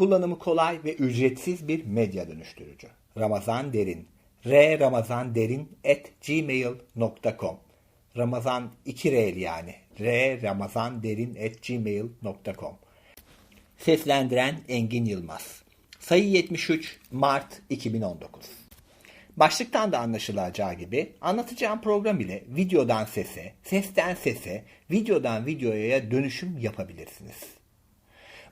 kullanımı kolay ve ücretsiz bir medya dönüştürücü. Ramazan Derin. Rramazanderin@gmail.com Ramazan 2 r yani. Rramazanderin@gmail.com Seslendiren Engin Yılmaz. Sayı 73 Mart 2019 Başlıktan da anlaşılacağı gibi anlatacağım program ile videodan sese, sesten sese, videodan videoya dönüşüm yapabilirsiniz.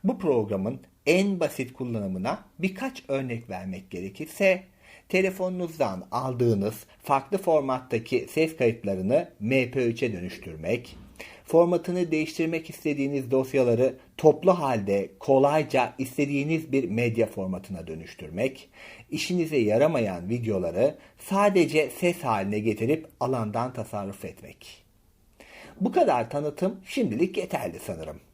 Bu programın en basit kullanımına birkaç örnek vermek gerekirse telefonunuzdan aldığınız farklı formattaki ses kayıtlarını MP3'e dönüştürmek, formatını değiştirmek istediğiniz dosyaları toplu halde kolayca istediğiniz bir medya formatına dönüştürmek, işinize yaramayan videoları sadece ses haline getirip alandan tasarruf etmek. Bu kadar tanıtım şimdilik yeterli sanırım.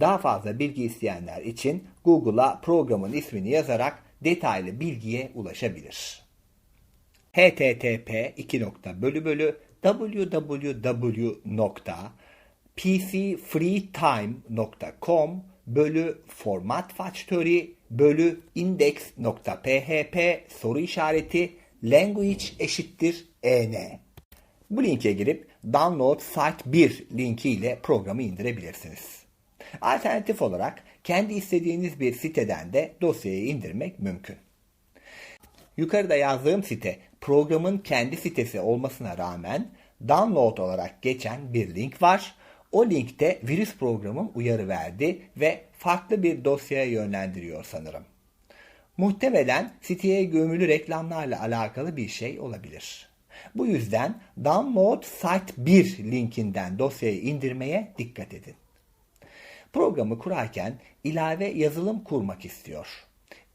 Daha fazla bilgi isteyenler için Google'a programın ismini yazarak detaylı bilgiye ulaşabilir. http www.pcfreetime.com bölü format factory bölü index.php soru işareti language eşittir en. Bu linke girip download site 1 linki ile programı indirebilirsiniz. Alternatif olarak kendi istediğiniz bir siteden de dosyayı indirmek mümkün. Yukarıda yazdığım site programın kendi sitesi olmasına rağmen download olarak geçen bir link var. O linkte virüs programım uyarı verdi ve farklı bir dosyaya yönlendiriyor sanırım. Muhtemelen siteye gömülü reklamlarla alakalı bir şey olabilir. Bu yüzden Download Site 1 linkinden dosyayı indirmeye dikkat edin. Programı kurarken ilave yazılım kurmak istiyor.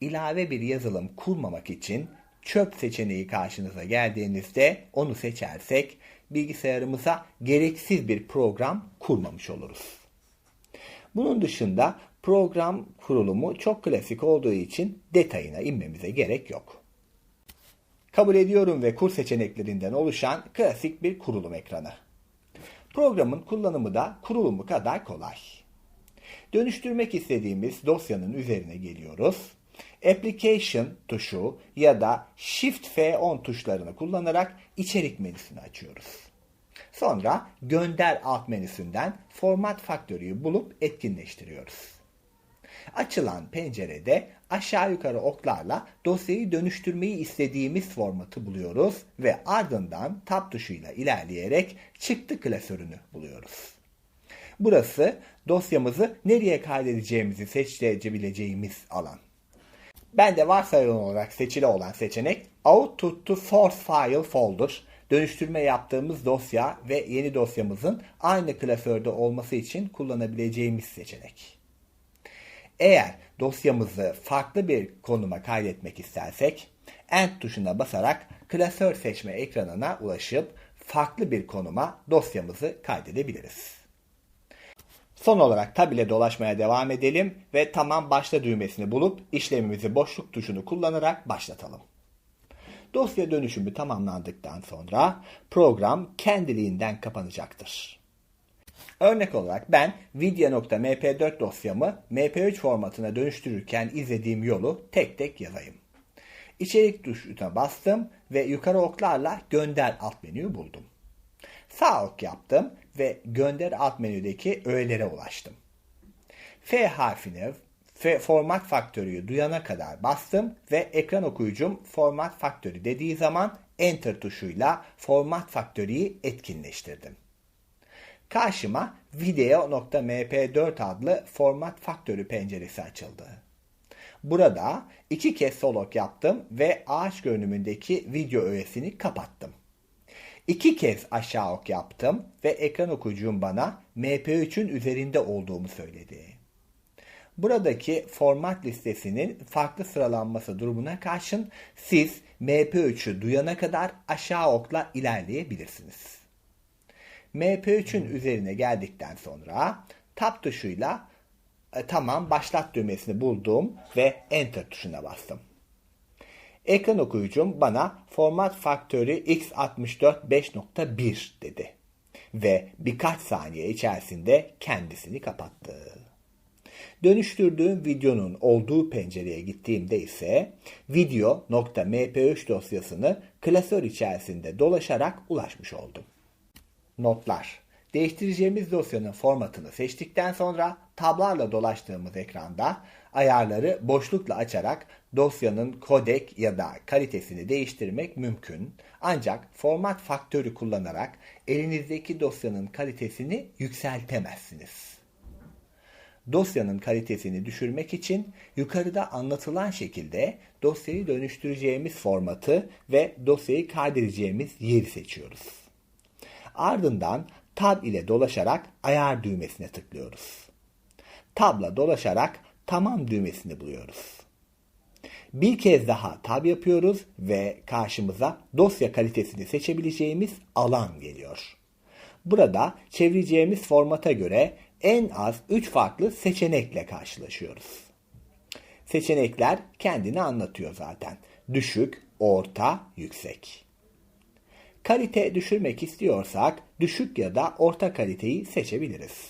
İlave bir yazılım kurmamak için çöp seçeneği karşınıza geldiğinizde onu seçersek bilgisayarımıza gereksiz bir program kurmamış oluruz. Bunun dışında program kurulumu çok klasik olduğu için detayına inmemize gerek yok. Kabul ediyorum ve kur seçeneklerinden oluşan klasik bir kurulum ekranı. Programın kullanımı da kurulumu kadar kolay. Dönüştürmek istediğimiz dosyanın üzerine geliyoruz. Application tuşu ya da Shift F10 tuşlarını kullanarak içerik menüsünü açıyoruz. Sonra gönder alt menüsünden format faktörüyü bulup etkinleştiriyoruz. Açılan pencerede aşağı yukarı oklarla dosyayı dönüştürmeyi istediğimiz formatı buluyoruz ve ardından tab tuşuyla ilerleyerek çıktı klasörünü buluyoruz. Burası dosyamızı nereye kaydedeceğimizi seçebileceğimiz alan. Ben de varsayılan olarak seçili olan seçenek Out to Source File Folder dönüştürme yaptığımız dosya ve yeni dosyamızın aynı klasörde olması için kullanabileceğimiz seçenek. Eğer dosyamızı farklı bir konuma kaydetmek istersek End tuşuna basarak klasör seçme ekranına ulaşıp farklı bir konuma dosyamızı kaydedebiliriz. Son olarak tab ile dolaşmaya devam edelim ve tamam başla düğmesini bulup işlemimizi boşluk tuşunu kullanarak başlatalım. Dosya dönüşümü tamamlandıktan sonra program kendiliğinden kapanacaktır. Örnek olarak ben video.mp4 dosyamı mp3 formatına dönüştürürken izlediğim yolu tek tek yazayım. İçerik tuşuna bastım ve yukarı oklarla gönder alt menüyü buldum. Sağ ok yaptım ve gönder alt menüdeki öğelere ulaştım. F harfine F format faktörüyü duyana kadar bastım ve ekran okuyucum format faktörü dediği zaman enter tuşuyla format faktörüyü etkinleştirdim. Karşıma video.mp4 adlı format faktörü penceresi açıldı. Burada iki kez sol ok yaptım ve ağaç görünümündeki video öğesini kapattım. İki kez aşağı ok yaptım ve ekran okuyucum bana MP3'ün üzerinde olduğumu söyledi. Buradaki format listesinin farklı sıralanması durumuna karşın siz MP3'ü duyana kadar aşağı okla ilerleyebilirsiniz. MP3'ün üzerine geldikten sonra tab tuşuyla e, tamam başlat düğmesini buldum ve enter tuşuna bastım. Ekran okuyucum bana format faktörü x64 5.1 dedi ve birkaç saniye içerisinde kendisini kapattı. Dönüştürdüğüm videonun olduğu pencereye gittiğimde ise video.mp3 dosyasını klasör içerisinde dolaşarak ulaşmış oldum. Notlar Değiştireceğimiz dosyanın formatını seçtikten sonra tablarla dolaştığımız ekranda ayarları boşlukla açarak dosyanın kodek ya da kalitesini değiştirmek mümkün. Ancak format faktörü kullanarak elinizdeki dosyanın kalitesini yükseltemezsiniz. Dosyanın kalitesini düşürmek için yukarıda anlatılan şekilde dosyayı dönüştüreceğimiz formatı ve dosyayı kaydedeceğimiz yeri seçiyoruz. Ardından Tab ile dolaşarak ayar düğmesine tıklıyoruz. Tabla dolaşarak tamam düğmesini buluyoruz. Bir kez daha tab yapıyoruz ve karşımıza dosya kalitesini seçebileceğimiz alan geliyor. Burada çevireceğimiz formata göre en az 3 farklı seçenekle karşılaşıyoruz. Seçenekler kendini anlatıyor zaten. Düşük, orta, yüksek. Kalite düşürmek istiyorsak düşük ya da orta kaliteyi seçebiliriz.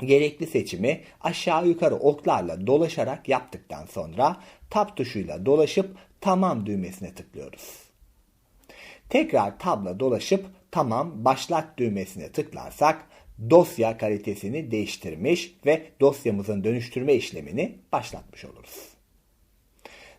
Gerekli seçimi aşağı yukarı oklarla dolaşarak yaptıktan sonra tab tuşuyla dolaşıp tamam düğmesine tıklıyoruz. Tekrar tabla dolaşıp tamam başlat düğmesine tıklarsak dosya kalitesini değiştirmiş ve dosyamızın dönüştürme işlemini başlatmış oluruz.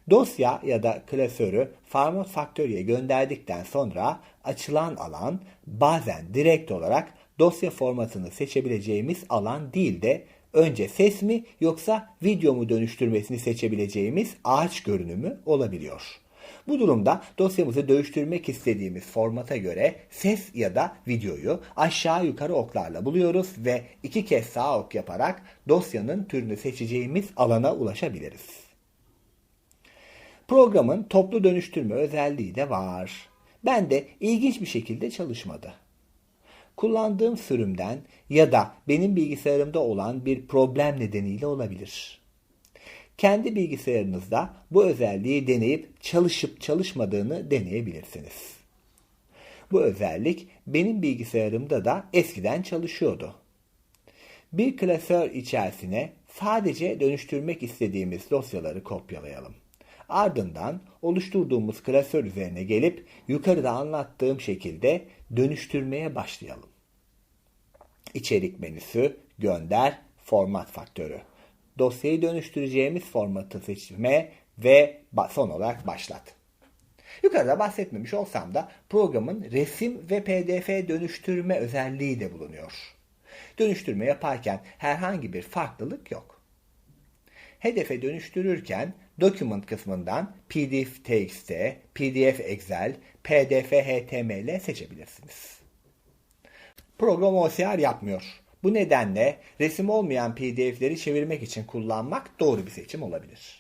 Dosya ya da klasörü Farmot Factory'e gönderdikten sonra açılan alan bazen direkt olarak dosya formatını seçebileceğimiz alan değil de önce ses mi yoksa video mu dönüştürmesini seçebileceğimiz ağaç görünümü olabiliyor. Bu durumda dosyamızı dönüştürmek istediğimiz formata göre ses ya da videoyu aşağı yukarı oklarla buluyoruz ve iki kez sağ ok yaparak dosyanın türünü seçeceğimiz alana ulaşabiliriz. Programın toplu dönüştürme özelliği de var. Ben de ilginç bir şekilde çalışmadı. Kullandığım sürümden ya da benim bilgisayarımda olan bir problem nedeniyle olabilir. Kendi bilgisayarınızda bu özelliği deneyip çalışıp çalışmadığını deneyebilirsiniz. Bu özellik benim bilgisayarımda da eskiden çalışıyordu. Bir klasör içerisine sadece dönüştürmek istediğimiz dosyaları kopyalayalım. Ardından oluşturduğumuz klasör üzerine gelip yukarıda anlattığım şekilde dönüştürmeye başlayalım. İçerik menüsü, gönder, format faktörü. Dosyayı dönüştüreceğimiz formatı seçme ve son olarak başlat. Yukarıda bahsetmemiş olsam da programın resim ve pdf dönüştürme özelliği de bulunuyor. Dönüştürme yaparken herhangi bir farklılık yok. Hedefe dönüştürürken Document kısmından PDF TXT, PDF Excel, PDF HTML seçebilirsiniz. Program OCR yapmıyor. Bu nedenle resim olmayan PDF'leri çevirmek için kullanmak doğru bir seçim olabilir.